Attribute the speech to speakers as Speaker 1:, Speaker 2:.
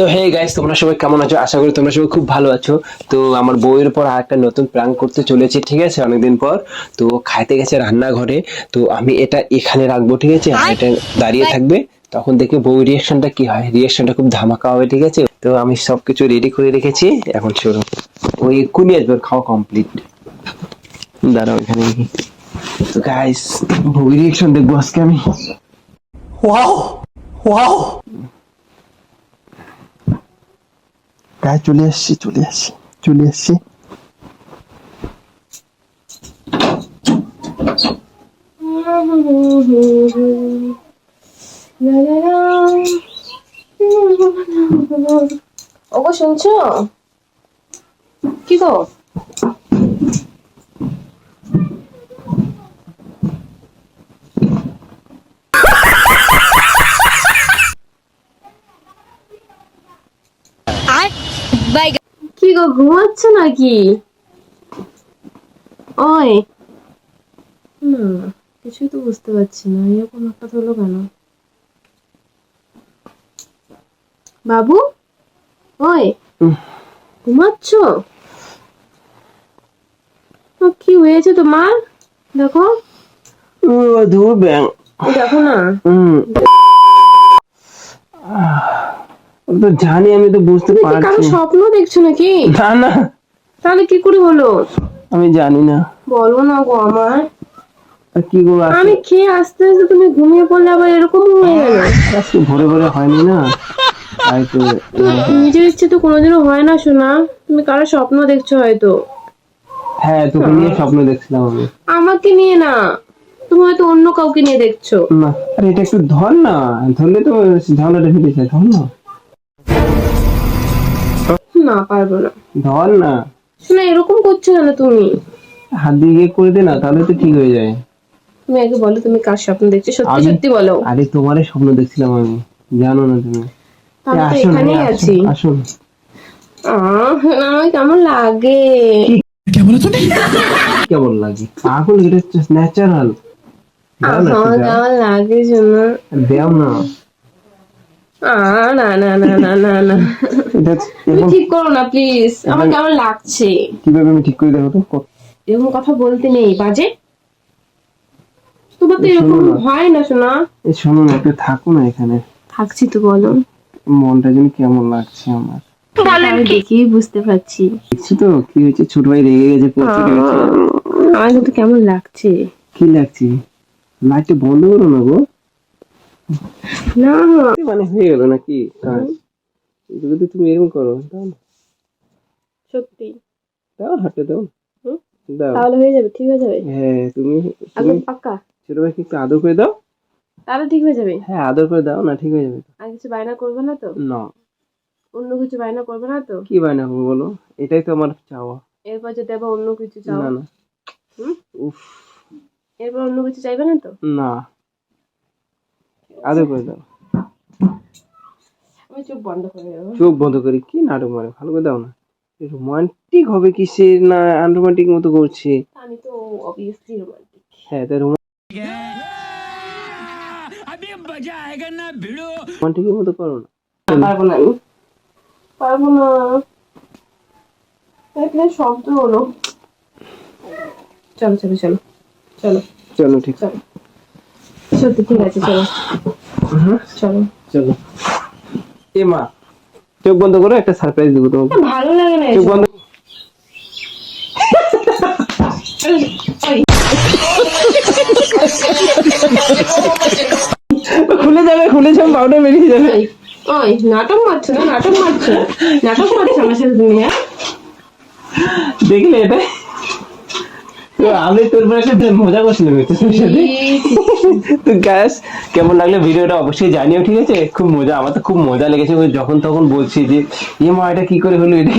Speaker 1: তো hey guys তোমরা সবাই কেমন আছো? আশা করি তোমরা সবাই খুব ভালো আছো। তো আমার বউয়ের পর আর একটা নতুন প্ল্যান করতে চলেছি ঠিক আছে? অনেকদিন পর। তো খাইতে গেছে রান্নাঘরে। তো আমি এটা এখানে রাখব ঠিক আছে? আর এটা দাঁড়িয়ে থাকবে। তখন দেখে বউ রিয়াকশনটা কি হয়। রিয়াকশনটা খুব ধামাকা হবে ঠিক আছে? তো আমি সবকিছু রেডি করে রেখেছি। এখন শুরু ওই এক্ষুনি আসবে খাওয়া কমপ্লিট দাঁড়াও এখানে তো গাইস বউ রিয়াকশন দেখব আজকে আমি।
Speaker 2: Wow! Wow!
Speaker 1: গায়ে চলে আসছি চলে আসছি চলে আসছি।
Speaker 3: ওগো শুনছো? কি গো কি গো ঘুমাচ্ছ নাকি? ওই। না কিছুই তো বুঝতে পারছি না এরকম একটা হলো কেন? বাবু? ওই। ঘুমাচ্ছ? কি হয়েছে তোমার? দেখো। দেখো না।
Speaker 1: তো জানি আমি তো বুঝতে
Speaker 3: কি কারও
Speaker 1: পারছি
Speaker 3: স্বপ্ন দেখছ নাকি?
Speaker 1: না না।
Speaker 3: তাহলে কি করে হলো?
Speaker 1: আমি জানি না।
Speaker 3: বলো না গো আমার।
Speaker 1: কি আজকে
Speaker 3: আমি খেয়ে আস্তে আস্তে তুমি ঘুমিয়ে পড়লে আবার এরকম হয়ে গেল।
Speaker 1: আজকে ভোরে ভোরে হয়নি না? তাই তো
Speaker 3: নিজের ইচ্ছে তো কোনোদিনও হয় না শোনা তুমি কারও স্বপ্ন দেখছ হয়তো।
Speaker 1: হ্যাঁ তোকে নিয়ে স্বপ্ন দেখছিলাম আমি।
Speaker 3: আমাকে নিয়ে না। তুমি হয়তো অন্য কাউকে নিয়ে দেখছ।
Speaker 1: না আরে এটা একটু ধর না। ধরলে তো ঝামেলাটা ফেটে যায় ধর না।
Speaker 3: না পারব না।
Speaker 1: ধর না।
Speaker 3: শোনা এরকম করছ কেন তুমি?
Speaker 1: হাত দিয়ে করে দে না তাহলে তো ঠিক হয়ে যায়।
Speaker 3: তুমি আগে বলো তুমি কার স্বপ্ন দেখছ? সত্যি সত্যি বলো।
Speaker 1: আরে তোমারই স্বপ্ন দেখছিলাম আমি। জানো না তুমি।
Speaker 3: আমি তো এখানেই আছি।
Speaker 1: আসুন।
Speaker 3: আমার কেমন লাগে?
Speaker 1: কেমন লাগে? পাগল এটা ন্যাচারাল
Speaker 3: আমার কেমন লাগে জন্য
Speaker 1: দেও না।
Speaker 3: না না না না না না তুমি ঠিক করো না প্লিজ আমার কেমন লাগছে?
Speaker 1: কীভাবে আমি ঠিক করে দেখো তো
Speaker 3: এরকম কথা বলতে নেই বাজে? তোমার তো এরকম হয় না শোনা।
Speaker 1: এই শোনো না একটু থাকো না এখানে।
Speaker 3: থাকছি তো বলো।
Speaker 1: মনটা যেন কেমন লাগছে আমার।
Speaker 3: আমি দেখেই বুঝতে পারছি।
Speaker 1: দেখছি তো কি হয়েছে? ছোট ভাই রেগে গেছে গেছে।
Speaker 3: আমার কিন্তু কেমন লাগছে?
Speaker 1: কি লাগছে? লাইটটা বন্ধ করো না গো।
Speaker 3: না।
Speaker 1: মানে হয়ে গেল নাকি? কাজ যদি তুমি এরকম করো দাও
Speaker 3: সত্যি?
Speaker 1: দাও হাঁটে দাও। দাও।
Speaker 3: তাহলে হয়ে যাবে ঠিক হয়ে যাবে?
Speaker 1: হ্যাঁ তুমি
Speaker 3: একদম পাক্কা?
Speaker 1: ছোট ভাইকে একটু আদর করে দাও।
Speaker 3: তাহলে ঠিক হয়ে যাবে?
Speaker 1: হ্যাঁ আদর করে দাও না ঠিক হয়ে যাবে
Speaker 3: আর কিছু বায়না করবে না তো?
Speaker 1: না।
Speaker 3: অন্য কিছু বায়না করবে না তো?
Speaker 1: কি বায়না করব বলো? এটাই তো আমার চাওয়া।
Speaker 3: এরপর যদি আবার অন্য কিছু চাও?
Speaker 1: না না। উফ।
Speaker 3: এরপর অন্য কিছু চাইবে না তো?
Speaker 1: না। আদর করে দাও।
Speaker 3: আমি চোখ বন্ধ করে
Speaker 1: চোখ বন্ধ করি কি নাটক মারে? ভালো করে দাও না। রোমান্টিক হবে কিসের না আনরোমান্টিক মতো করছে?
Speaker 3: আমি তো অবভিয়াসলি রোমান্টিক
Speaker 1: হ্যাঁ তাই রোমান্টিকের মতো করো না।
Speaker 3: পারব না আমি। পারব না। এখানে শব্দ হলো। চলো চলো চলো। চলো
Speaker 1: চলো ঠিক। আছে
Speaker 3: সত্যি ঠিক আছে চলো। চলো।
Speaker 1: চলো। এ মা চোখ বন্ধ করো একটা সারপ্রাইজ দেবো তোমাকে।
Speaker 3: ভালো লাগে না
Speaker 1: চোখ বন্ধ খুলে যাবে খুলে যাবে পাউডার বেরিয়ে যাবে।
Speaker 3: ওই, নাটক মারছো না নাটক মারছো? নাটক মারছো আমার সাথে তুমি হ্যাঁ?
Speaker 1: দেখলে এটা? আমি তোর সাথে মজা করছিলাম তো গ্যাস কেমন লাগল ভিডিওটা অবশ্যই জানিও, ঠিক আছে? খুব মজা, আমার তো খুব মজা লেগেছে। যখন তখন বলছি যে, এ মা, এটা কি করে হলো, এটা